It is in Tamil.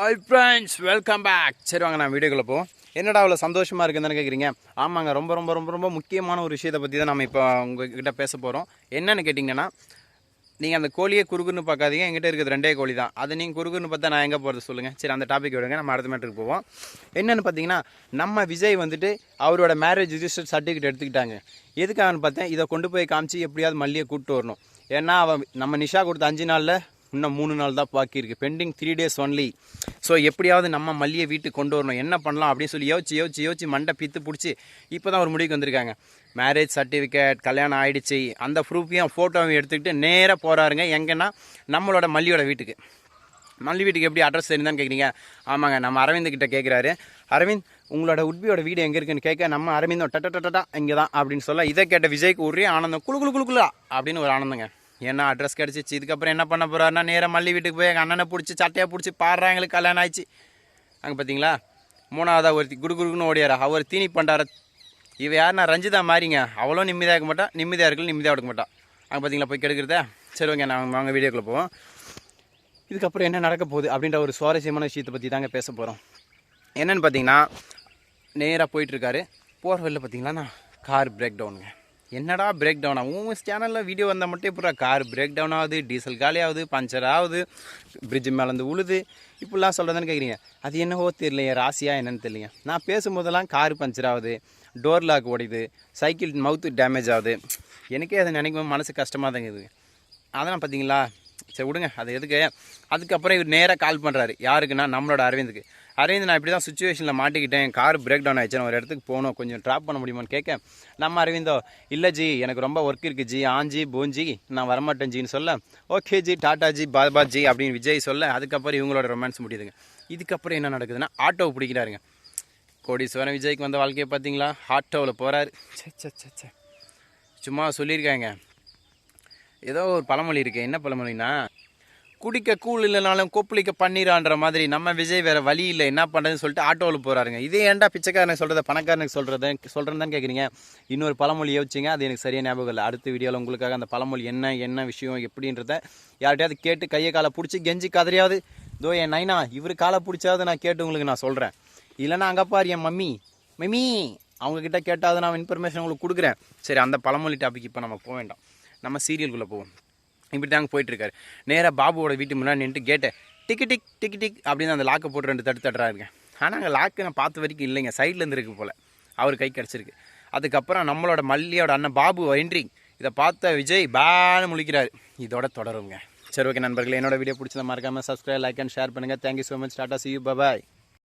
ஹாய் ஃப்ரெண்ட்ஸ் வெல்கம் பேக் சரி வாங்க நான் வீடியோக்குள்ள போவோம். என்னடா அவ்வளோ சந்தோஷமாக இருக்குன்னு கேட்குறீங்க ஆமாங்க ரொம்ப ரொம்ப ரொம்ப ரொம்ப முக்கியமான ஒரு விஷயத்தை பற்றி தான் நம்ம இப்போ உங்ககிட்ட பேச போகிறோம் என்னென்னு கேட்டிங்கன்னா நீங்கள் அந்த கோழியை குறுகுன்னு பார்க்காதீங்க. எங்கிட்ட இருக்கிறது ரெண்டே கோழி தான். அதை நீங்கள் குறுகுன்னு பார்த்தா நான் எங்கே போகிறது சொல்லுங்கள் சரி அந்த டாபிக் விடுங்க. நம்ம அடுத்த மேட்டருக்கு போவோம். என்னென்னு பார்த்தீங்கன்னா நம்ம விஜய் வந்துட்டு அவரோட மேரேஜ் ரிஜிஸ்டர் சர்டிஃபிகேட் எடுத்துக்கிட்டாங்க. எதுக்காகன்னு பார்த்தேன் இதை கொண்டு போய் காமிச்சு எப்படியாவது மல்லியை கூப்பிட்டு வரணும். ஏன்னா அவன் நம்ம நிஷா கொடுத்த அஞ்சு நாளில் இன்னும் மூணு நாள் தான் பாக்கி இருக்குது pending three days only so எப்படியாவது நம்ம மல்லியை வீட்டுக்கு கொண்டு வரணும் என்ன பண்ணலாம் அப்படின்னு சொல்லி யோசிச்சு யோசிச்சு யோசிச்சு மண்டை பித்து பிடிச்சி இப்போ தான் ஒரு முடிவுக்கு வந்திருக்காங்க மேரேஜ் சர்டிஃபிகேட் கல்யாணம் ஆகிடுச்சி அந்த ப்ரூஃபையும் ஃபோட்டோவையும் எடுத்துக்கிட்டு நேராக போகிறாருங்க எங்கன்னா நம்மளோட மல்லியோட வீட்டுக்கு மல்லி வீட்டுக்கு எப்படி அட்ரஸ் தெரியுதான்னு கேட்குறீங்க ஆமாங்க நம்ம அரவிந்த் கிட்ட கேட்குறாரு அரவிந்த் உங்களோட உட்பியோட வீடு எங்கே இருக்குன்னு கேட்க நம்ம அரவிந்தம் டட்ட டட்டா இங்கே தான் அப்படின்னு சொல்ல இதை கேட்ட விஜய்க்கு ஒரே ஆனந்தம் குழு குழு குழுக்குலா அப்படின்னு ஒரு ஆனந்தங்க ஏன்னா அட்ரஸ் கிடச்சிச்சு. இதுக்கப்புறம் என்ன பண்ண போகிறாருன்னா நேராக மல்லி வீட்டுக்கு போய் எங்கள் அண்ணனை பிடிச்சி சட்டையாக பிடிச்சி பாடுறா எங்களுக்கு கல்யாணம் ஆயிடுச்சு. அங்கே பார்த்தீங்களா மூணாவதாக ஒருத்தி குடு குடுக்குன்னு ஓடியாரா. அவர் தீனி பண்டார இவ யாருன்னா ரஞ்சிதா மாறிங்க. அவ்வளோ நிம்மதியாக இருக்க மாட்டான் நிம்மதியாக இருக்கல நிம்மதியாக இருக்க மாட்டான் அங்கே பார்த்தீங்களா போய் கெடுக்கிறத? சரி ஓகே நாங்கள் வாங்க வீடியோக்குள்ளே போவோம். இதுக்கப்புறம் என்ன நடக்க போகுது அப்படின்ற ஒரு சுவாரஸ்யமான விஷயத்தை பற்றி தாங்க பேச போகிறோம் என்னென்னு பார்த்தீங்கன்னா நேராக போயிட்டுருக்காரு போகிற வழியில் பார்த்தீங்களா கார் பிரேக் டவுனுங்க என்னடா பிரேக் டவுன் ஆகும் உங்கள் சேனலில் வீடியோ வந்தால் மட்டும் இப்போ கார் பிரேக் டவுன் ஆகுது டீசல் காலி ஆகுது பஞ்சர் ஆகுது பிரிட்ஜ் மேலேருந்து உழுது இப்படிலாம் சொல்கிறதுன்னு கேட்குறீங்க அது என்னவோ தெரியலையே ராசியா என்னன்னு தெரியலைங்க நான் பேசும்போதெல்லாம் கார் பஞ்சர் ஆகுது டோர் லாக் உடையுது சைக்கிள் மவுத்து டேமேஜ் ஆகுது. எனக்கே அதை நினைக்கும் மனசு கஷ்டமாக தான் இருக்குது. அதெல்லாம் பார்த்தீங்களா சரி விடுங்க. அது எதுக்கு? அதுக்கப்புறம் இவர் நேராக கால் பண்ணுறாரு யாருக்குன்னா நம்மளோட அரவிந்துக்கு. அரவிந்த் நான் இப்படி தான் சுச்சுவேஷனில் மாட்டிக்கிட்டேன். கார் பிரேக் டவுன் ஆயிடுச்சு. நான் ஒரு இடத்துக்கு போகணும். கொஞ்சம் ட்ராப் பண்ண முடியுமான்னு கேட்க நம்ம அரவிந்தோ இல்லை ஜி எனக்கு ரொம்ப ஒர்க் இருக்குது ஜி. ஆஞ்சி பூஞ்சி நான் வரமாட்டேன் ஜின்னு சொல்ல ஓகே ஜி டாடா ஜி பாபா ஜி அப்படின்னு விஜய் சொல்ல அதுக்கப்புறம் இவங்களோட ரொமான்ஸ் முடியுதுங்க. இதுக்கப்புறம் என்ன நடக்குதுன்னா ஆட்டோவை பிடிக்கிறாருங்க. கோடீஸ்வரன் விஜய்க்கு வந்த வாழ்க்கையை பார்த்தீங்களா? ஆட்டோவில் போகிறாரு சே சே சே சே சும்மா சொல்லியிருக்காங்க. ஏதோ ஒரு பழமொழி இருக்கு. என்ன பழமொழினா குடிக்க கூழ் இல்லைனாலும் கொப்பளிக்க பண்ணிடான்ற மாதிரி நம்ம விஜய் வேற வழி இல்லை என்ன பண்ணுறதுன்னு சொல்லிட்டு ஆட்டோவில் போகிறாருங்க இதே ஏன்டா பிச்சைக்காரனுக்கு சொல்கிறத பணக்காரனுக்கு சொல்கிறத சொல்கிறேன்னு தான் கேட்குறீங்க இன்னொரு பழமொழி யோசிச்சிங்க அது எனக்கு சரியாக ஞாபகம் இல்லை. அடுத்த வீடியோவில் உங்களுக்காக அந்த பழமொழி என்ன என்ன விஷயம் எப்படின்றத யார்கிட்டயாவது கேட்டு கையை காலை பிடிச்சி கெஞ்சி கதறியாவது தோ என் நைனா இவர் காலை பிடிச்சாவது நான் கேட்டு உங்களுக்கு நான் சொல்கிறேன் இல்லைனா அங்கே பாரு என் மம்மி மம்மி அவங்கக்கிட்ட கேட்டாவது நான் இன்ஃபர்மேஷன் உங்களுக்கு கொடுக்குறேன். சரி அந்த பழமொழி டாபிக் இப்போ நம்ம போக வேண்டாம். நம்ம சீரியலுக்குள்ளே போவோம். இப்படி தாங்க போயிட்டுருக்காரு. நேராக பாபுவோட வீட்டு முன்னாடி நின்றுட்டு கேட்டை டிக்கு டிக் டிக்கு டிக் அப்படின்னு அந்த லாக்கை போட்டு ரெண்டு தட்டு தட்டுறாருங்க ஆனால் அங்கே லாக்கு நான் பார்த்த வரைக்கும் இல்லைங்க. சைட்லேருந்து இருக்கு போல். அவர் கை கிடச்சிருக்கு. அதுக்கப்புறம் நம்மளோட மல்லியோட அண்ணன் பாபு என்ட்ரி இதை பார்த்த விஜய் பேனு முழிக்கிறார். இதோட தொடருங்க. சரி ஓகே நண்பர்களே என்னோட வீடியோ பிடிச்சத மறக்காமல் சப்ஸ்கிரைப் லைக் அண்ட் ஷேர் பண்ணுங்கள் thank you so much tata see you bye